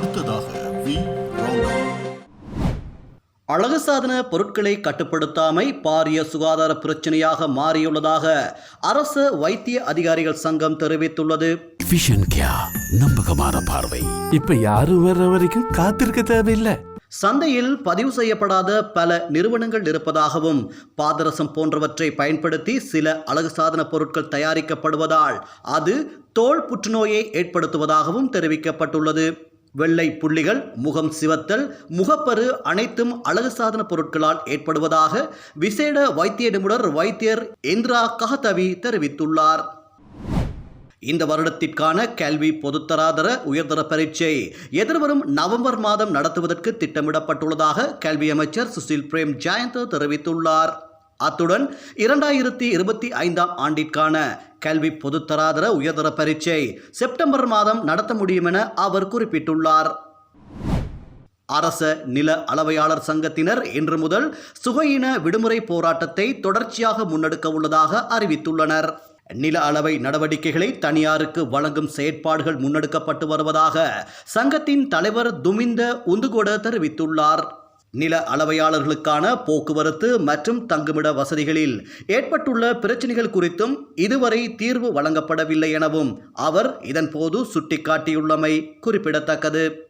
அடுத்ததாக வி. அழகு சாதன பொருட்களை கட்டுப்படுத்தாமை பாரிய சுகாதார பிரச்சனையாக மாறியுள்ளதாக அரசு வைத்திய அதிகாரிகள் சங்கம் தெரிவித்துள்ளது. நம்பகமான பார்வை. இப்ப யாரும் வர்ற வரைக்கும் காத்திருக்க தேவையில்லை. சந்தையில் பதிவு செய்யப்படாத பல நிறுவனங்கள் இருப்பதாகவும் பாதரசம் போன்றவற்றை பயன்படுத்தி சில அழகு சாதன பொருட்கள் தயாரிக்கப்படுவதால் அது தோல் புற்றுநோயை ஏற்படுத்துவதாகவும் தெரிவிக்கப்பட்டுள்ளது. வெள்ளை புள்ளிகள் முகம் சிவத்தல் முகப்பரு அனைத்தும் அழகு சாதன பொருட்களால் ஏற்படுவதாக விசேட வைத்திய நிபுணர் வைத்தியர் இந்திரா கஹதவி தெரிவித்துள்ளார். இந்த வருடத்திற்கான கல்வி பொதுத்தராதர உயர்தர பரீட்சை எதிர்வரும் நவம்பர் மாதம் நடத்துவதற்கு திட்டமிடப்பட்டுள்ளதாக கல்வி அமைச்சர் சுசில் பிரேம் ஜெயந்த் தெரிவித்துள்ளார். அத்துடன் இரண்டாயிரத்தி இருபத்தி ஐந்தாம் ஆண்டிற்கான கல்வி பொதுத்தராதர உயர்தர பரீட்சை செப்டம்பர் மாதம் நடத்த முடியும் என அவர் குறிப்பிட்டுள்ளார். அரச நில அளவையாளர் சங்கத்தினர் இன்று முதல் சுகையின விடுமுறை போராட்டத்தை தொடர்ச்சியாக முன்னெடுக்க உள்ளதாக அறிவித்துள்ளனர். நில அளவை நடவடிக்கைகளை தனியாருக்கு வழங்கும் செயற்பாடுகள் முன்னெடுக்கப்பட்டு வருவதாக சங்கத்தின் தலைவர் துமிந்த உந்துகோட தெரிவித்துள்ளார். நில அளவையாளர்களுக்கான போக்குவரத்து மற்றும் தங்குமிட வசதிகளில் ஏற்பட்டுள்ள பிரச்சினைகள் குறித்தும் இதுவரை தீர்வு வழங்கப்படவில்லை எனவும் அவர் இதன்போது சுட்டிக்காட்டியுள்ளமை குறிப்பிடத்தக்கது.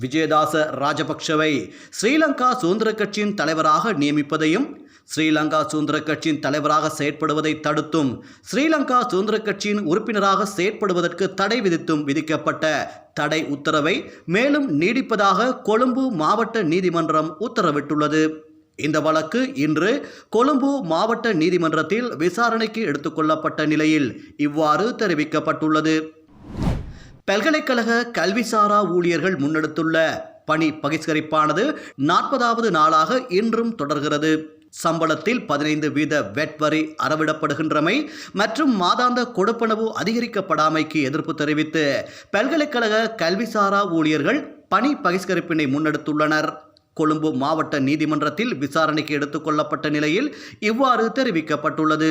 விஜயதாச ராஜபக்ஷவை ஸ்ரீலங்கா சுதந்திர கட்சியின் தலைவராக நியமிப்பதையும் ஸ்ரீலங்கா சுதந்திர கட்சியின் தலைவராக செயற்படுவதை தடுத்தும் ஸ்ரீலங்கா சுதந்திர கட்சியின் உறுப்பினராக செயற்படுவதற்கு தடை விதித்தும் விதிக்கப்பட்ட தடை உத்தரவை மேலும் நீடிப்பதாக கொழும்பு மாவட்ட நீதிமன்றம் உத்தரவிட்டுள்ளது. இந்த வழக்கு இன்று கொழும்பு மாவட்ட நீதிமன்றத்தில் விசாரணைக்கு எடுத்துக்கொள்ளப்பட்ட நிலையில் இவ்வாறு தெரிவிக்கப்பட்டுள்ளது. பல்கலைக்கழக கல்விசாரா ஊழியர்கள் முன்னெடுத்துள்ள பணி பகிஷ்கரிப்பானது நாற்பதாவது நாளாக இன்றும் தொடர்கிறது. சம்பளத்தில் பதினைந்து வீத வெட் வரி அறவிடப்படுகின்றமை மற்றும் மாதாந்த கொடுப்பனவு அதிகரிக்கப்படாமைக்கு எதிர்ப்பு தெரிவித்து பல்கலைக்கழக கல்விசாரா ஊழியர்கள் பணி பகிஷ்கரிப்பினை முன்னெடுத்துள்ளனர். கொழும்பு மாவட்ட நீதிமன்றத்தில் விசாரணைக்கு எடுத்துக்கொள்ளப்பட்ட நிலையில் இவ்வாறு தெரிவிக்கப்பட்டுள்ளது.